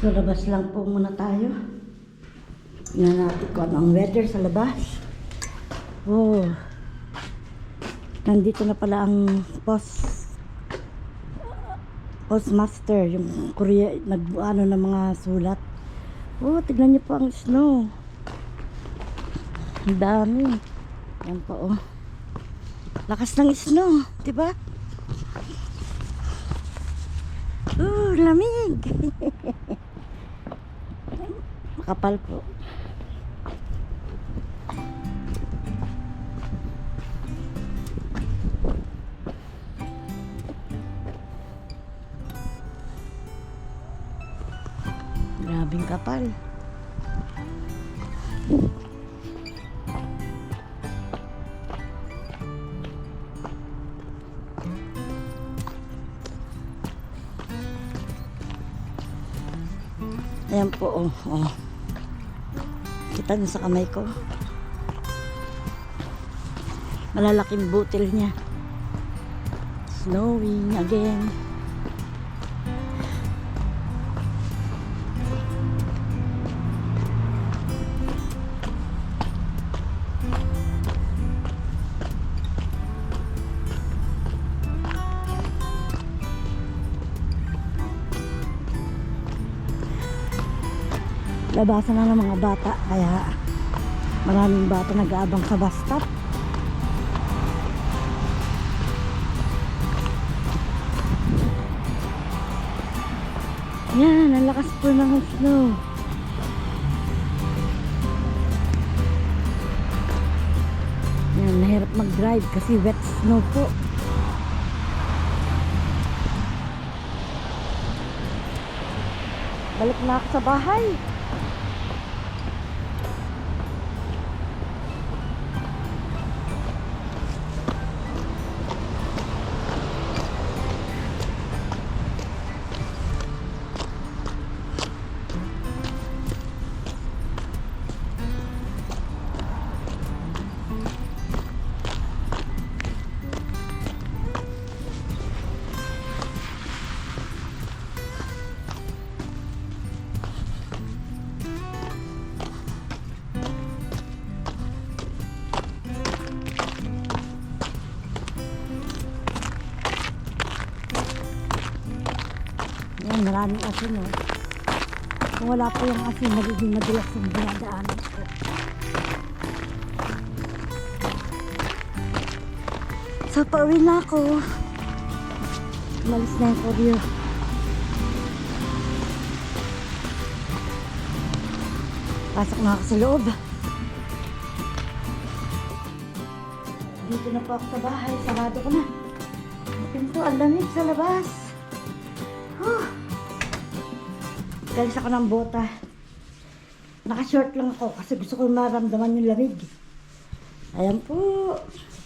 Sa labas lang po muna tayo. Tingnan natin kung ang weather sa labas. Oh. Nandito na pala ang post postmaster, yung Korea, nag ano ng mga sulat. Oh, tignan niyo po ang snow. Ang dami. Yan po, oh. Lakas ng snow, di ba? Oh, lamig. Makapal po. Grabing kapal. Ayan po, oh. oh. Kita niyo sa kamay ko. Malalaking butil niya. Snowing again. Labasan na ng mga bata kaya maraming bata nag-aabang sa bus stop yan ang lakas po ng snow. Yan nahirap mag-drive kasi wet snow po. Balik na ako sa bahay Yan, maraming asin oh. Kung wala po yung asin, magiging madulas yung dinadaanan ko. So, pauwi na ako. Umalis na yung courier. Pasok na ako sa loob. Dito na po ako sa bahay. Sarado ko na. Pinto, ang lamig sa labas. Galis ako ng bota. Naka-short lang ako kasi gusto ko maramdaman yung lamig. Ayan po.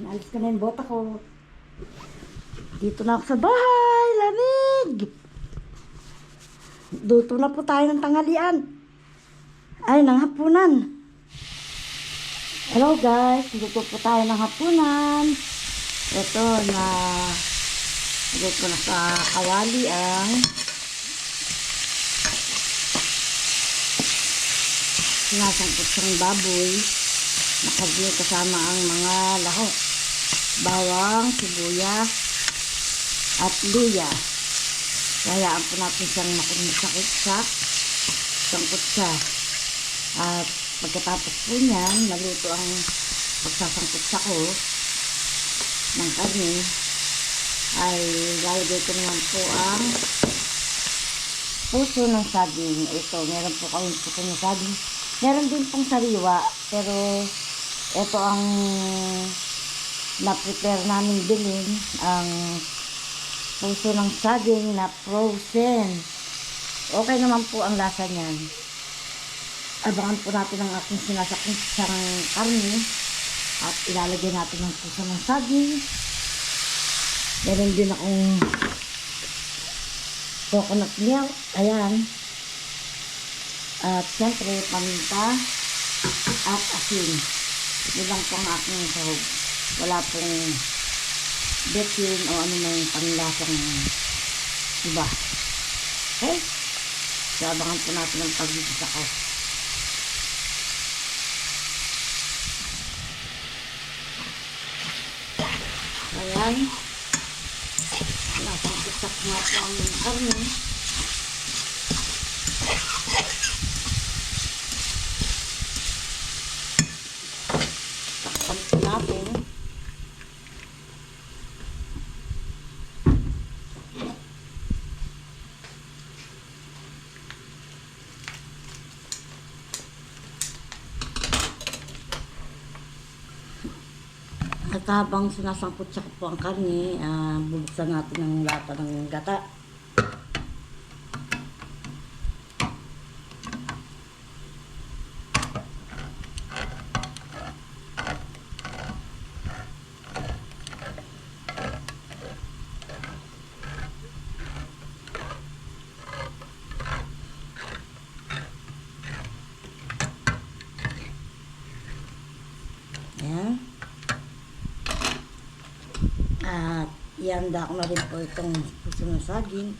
Naalis ko na yung bota ko. Dito na ako sa bahay. Lamig! Duto na po tayo ng tanghalian. Ay, ng hapunan. Hello guys, luto po tayo ng hapunan. Ito na Lagay ko na sa kawali ang sinasangkot siyang baboy. Nakagli kasama ang mga lahok. Bawang, sibuyas, at luya. Hayaan po natin siyang makumisakit sa sangkot siya. At pagkatapos po niyan, naluto ang pagsasangkot sa ko ng karne ay lalagay ko naman po ang puso ng saging. Ito, meron po kami puso ng saging. Meron din pong sariwa, pero ito ang na-prepare namin bilhin, ang puso ng saging na frozen. Okay naman po ang lasa niyan. Abangan po natin ang aking sinasakong siyang karne at ilalagay natin ang puso ng saging. Meron din akong coconut milk. Ayan. At siyempre, paminta at asin. Yun lang po ang aking sahog. Wala pong betchin o ano may panglasang iba. Okay? Sabangan po natin ang pagbibisa ko. Ayan. Nasigisak nga po ang karne. Takpan po natin. At habang sinasangkot sa po ang karne, ah, bubuksan natin ang lata ng gata. Ayan. At ihanda ko na rin po itong puso ng saging.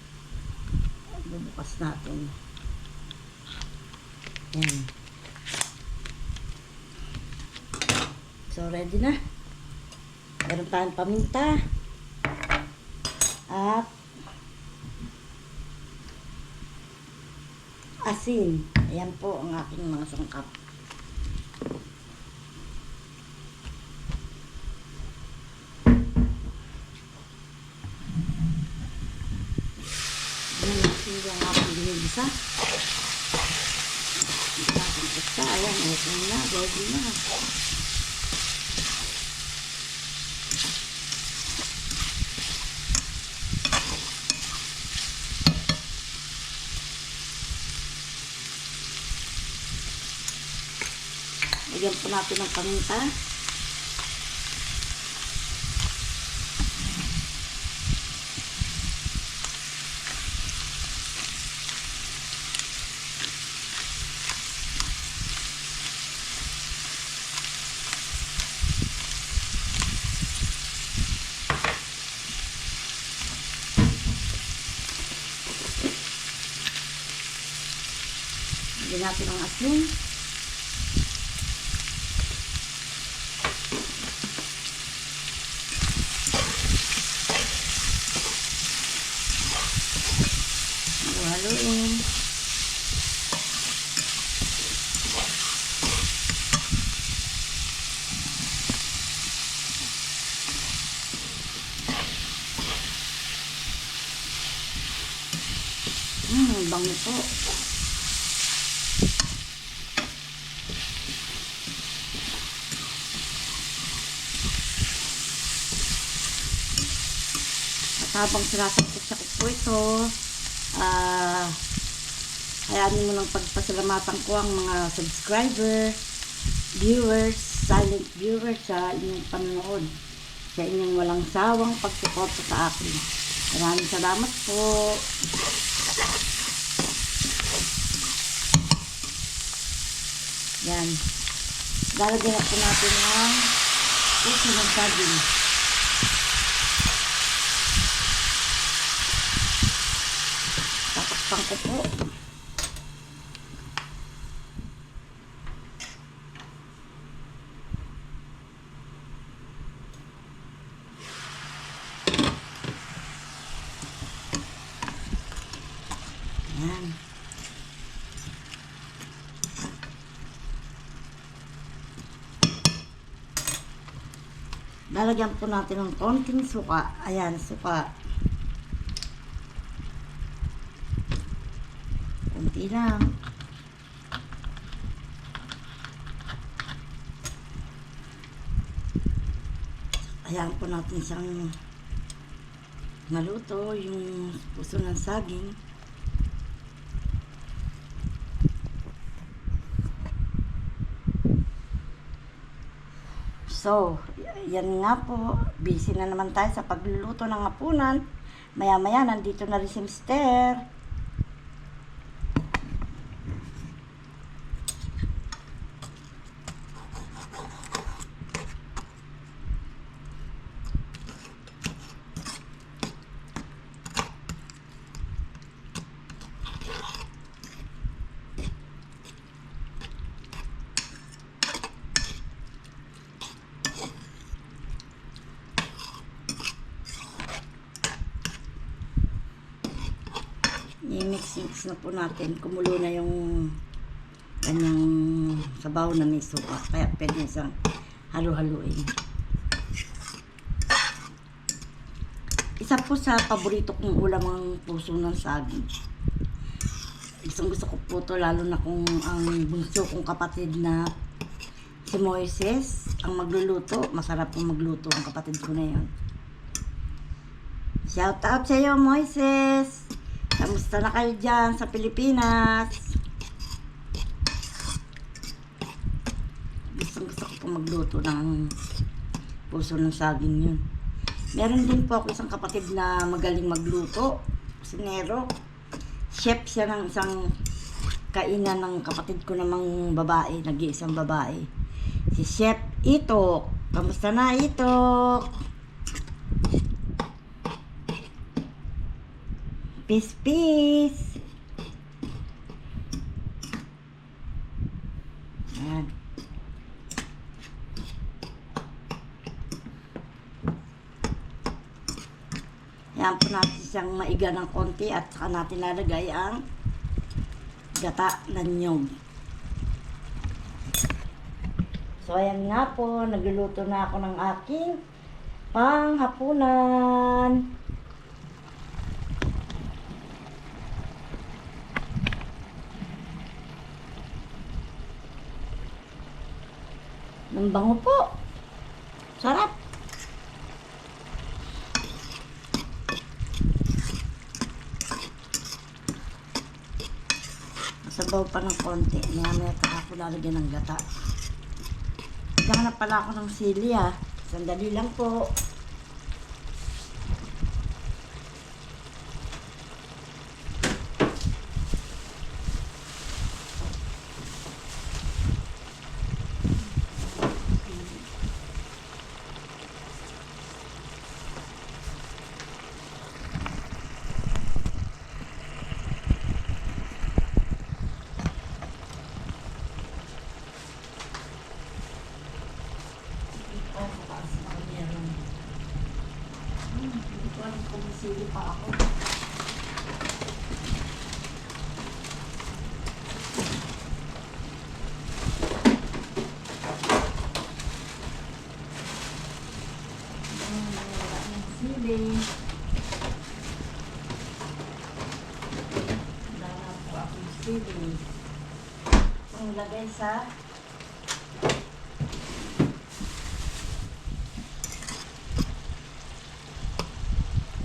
Bubukas natin. Ayan. So, ready na. Meron tayong paminta. At asin. Ayan po ang aking mga sangkap. Ayan natin yung aking binibisa. Ating isa. Ayan, okay na. Ready na. Lagyan po natin ng paminta. Natin ang asin. Haluin. Hmm, bango po. At habang sinasakit sa po ito, ah, hayaan mo ng pagpasalamatan ko ang mga subscriber, viewers, silent viewers sa inyong panonood. Sa inyong walang sawang pagsuporta sa akin. Maraming salamat po. Yan. Lalagyan na po natin ng puso ng saging. Tatakpan ko po. Yan. Lalagyan po natin ng konting suka. Ayan, suka. Kunti lang. Ayan po natin siyang maluto yung puso ng saging. So, yan nga po. Busy na naman tayo sa pagluluto ng hapunan. Maya-maya, nandito na rin si Mister. I-mix-mix na po natin. Kumulo na yung kanyang sabaw na may suka. Kaya pwede isang halu-haluin. Isa po sa paborito kong ulam ang puso ng saging. Gustong gusto ko po to lalo na kung ang bunso kong kapatid na si Moises ang magluluto. Masarap pong magluto ang kapatid ko na yon. Shout out sa iyo, Moises! Kamusta na kayo dyan sa Pilipinas? Gustong gusto ko po magluto ng puso ng saging yun. Meron din po ako isang kapatid na magaling magluto. Si Nero. Chef siya ng isang kainan ng kapatid ko namang babae. Nag-iisang babae. Si Chef Itok. Kamusta na Itok? Peace, peace. Ayan. Yan po natin siyang maiga ng konti at saka natin lalagay ang gata ng nyog. So ayan nga po, nagluluto na ako ng aking panghapunan. Ang bango po. Sarap. Sabaw pa ng konti. Maya maya taka ko lalagyan ng gata. Naghahanap pala ako ng sili ah. Sandali lang po. Oh, mataas na ang meron. Hmm, Hindi ko alam kung may sili pa ako. Hmm, wala ng sili. Wala na po akong sili. Ang lagay sa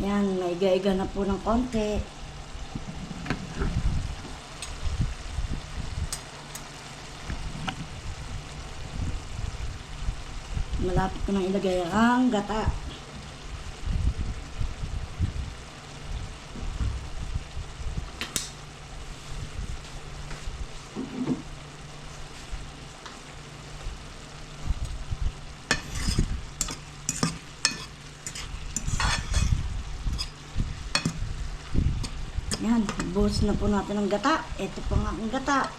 Yan, naiga-iga na po ng konti. Malapit ko nang ilagay ang gata. Yan, buhos na po natin ang gata. Ito po nga ang gata.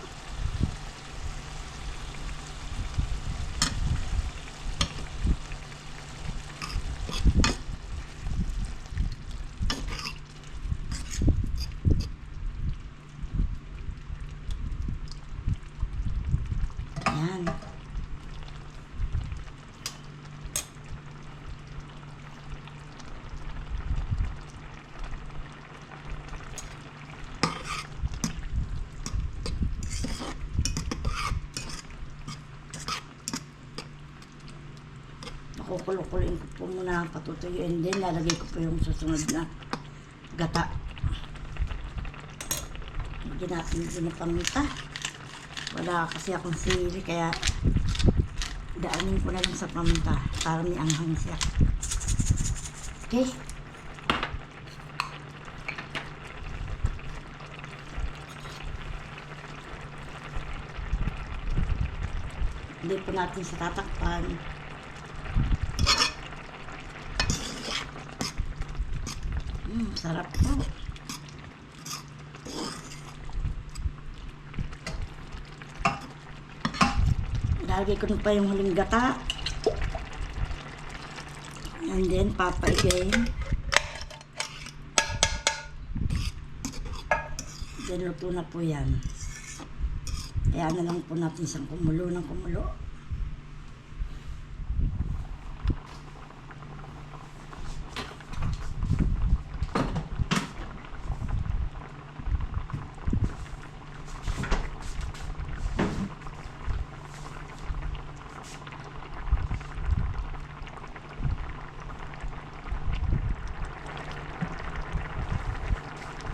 Yan. Nakukulo-kuloyin ko po muna ang patutuyuin din. Lalagay ko po yung susunod na gata. Hindi natin din na paminta. Wala kasi akong sili kaya daanin ko na lang sa paminta para may anghang siya. Okay. Hindi po natin sa tatakpan. Mm, sarap po. Lagay ko pa yung huling gata. And then, papaigay. Then, luto na po yan. Kaya na lang po natin siyang kumulo ng kumulo.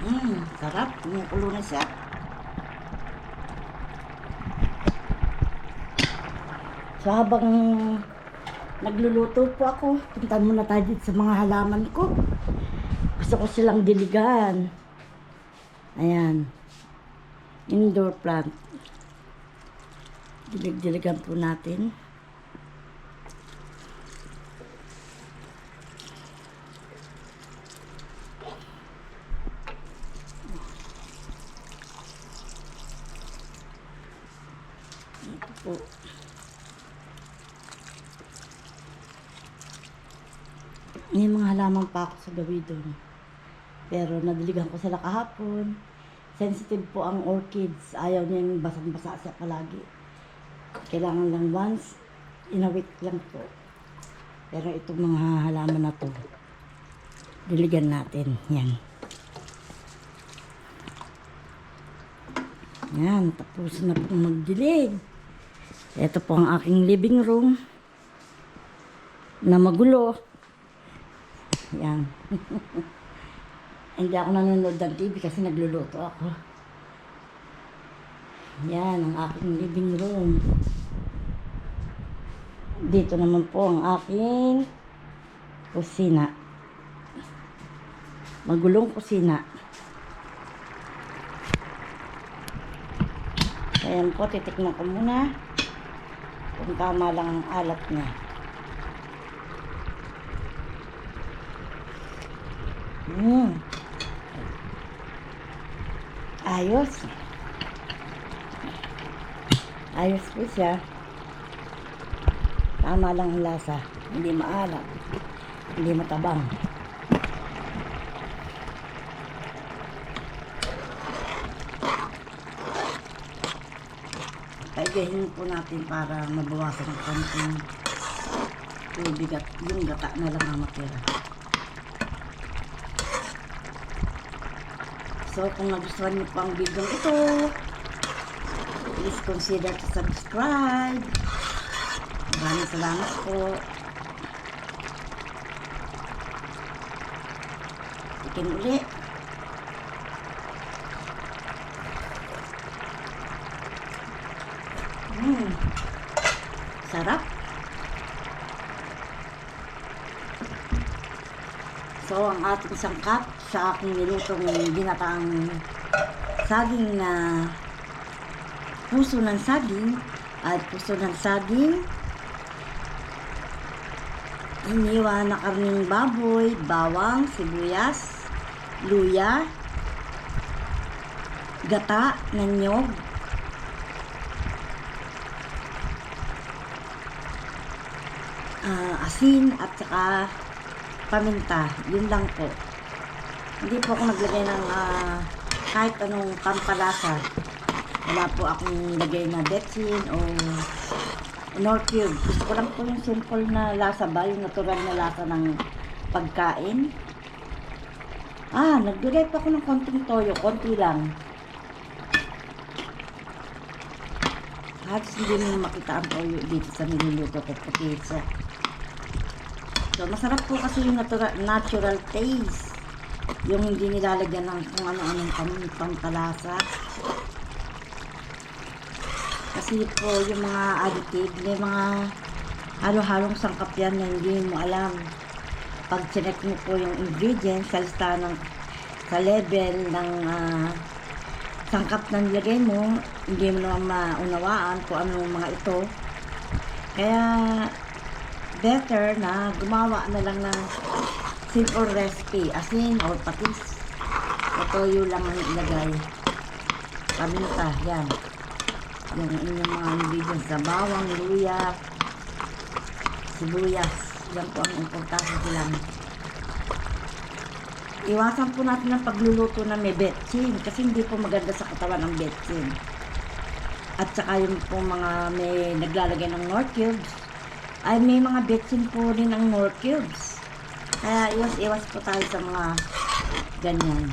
Mmm, sarap. Kumukulo na siya. So habang nagluluto po ako, punta muna tayo sa mga halaman ko. Gusto ko silang diligan. Ayan. Indoor plant. Dilig-diligan po natin. Ito po. May mga halaman pa ako sa gawi doon. Pero nadiligan ko sila kahapon. Sensitive po ang orchids. Ayaw niya yung basang-basa siya palagi. Kailangan lang once in a week lang po. Pero itong mga halaman na to, diligan natin. Yan. Yan, tapos na po magdilig. Ito po ang aking living room na magulo. Yan. Hindi ako nanonood ng TV kasi nagluluto ako. Yan ang aking living room. Dito naman po ang aking kusina. Magulong kusina. Ayan po, titikman ko muna kung tama lang ang alat niya. Hmm. Ayos. Ayos po siya. Tama lang ang lasa. Hindi maalat. Hindi matabang. Kaigahin po natin para mabawasan ang konting tubig at yung gata na lang ang matira. So, kung nagustuhan niyo po ang video ito, please consider to subscribe. Maraming salamat po. Ikin uli. Hmm. Sarap. So, ang ating sangkap sa aking nilutong ginataang saging na puso ng saging at puso ng saging. Iniwa na karning baboy, bawang, sibuyas, luya, gata ng nyog, ah, asin at saka paminta. Yun lang po. Hindi po ako naglagay ng ah, kahit anong pampalasa. Wala po akong lagay na betsin o nor cube. Gusto ko lang po yung simple na lasa ba, yung natural na lasa ng pagkain. Ah, naglagay pa ako ng konting toyo, konti lang. Kahit hindi mo makita ang toyo dito sa niluluto ko, puti siya. So, masarap po kasi yung natural, natural taste. Yung hindi nilalagyan ng kung ano-anong pang, pampalasa. Kasi po, yung mga additive, may mga halo-halong sangkap yan na hindi mo alam. Pag chinek mo po yung ingredients sa listahan ng sa level ng ah, sangkap na nilagay mo, hindi mo naman maunawaan kung anong mga ito. Kaya, better na gumawa na lang ng simple recipe, asin or patis. O toyo lang ang ilagay. Paminta, yan. Yung inyong mga ingredients sa bawang, luya, sibuyas. Yan po ang importante lang. iwasan po natin ang pagluluto na may betchin kasi hindi po maganda sa katawan ang betchin. At saka yung po mga may naglalagay ng nor cubes, ay may mga betchin po rin ang nor cubes. Kaya iwas-iwas po tayo sa mga ganyan.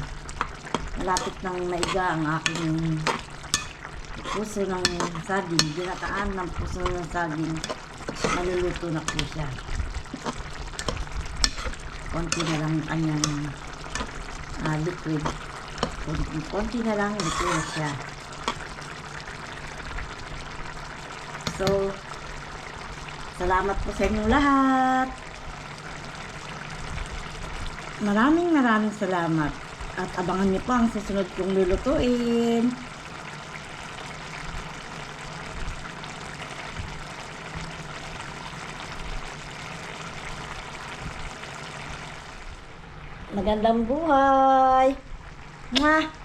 Malapit nang maiga ang aking puso ng saging. Ginataan ng puso ng saging. Maluluto na po siya. Konti na lang ang kanyang ah, liquid. Konti, konti na lang liquid siya. So, salamat po sa inyong lahat. Maraming maraming salamat. At abangan niyo po ang susunod kong lulutuin. Magandang buhay! Mwah!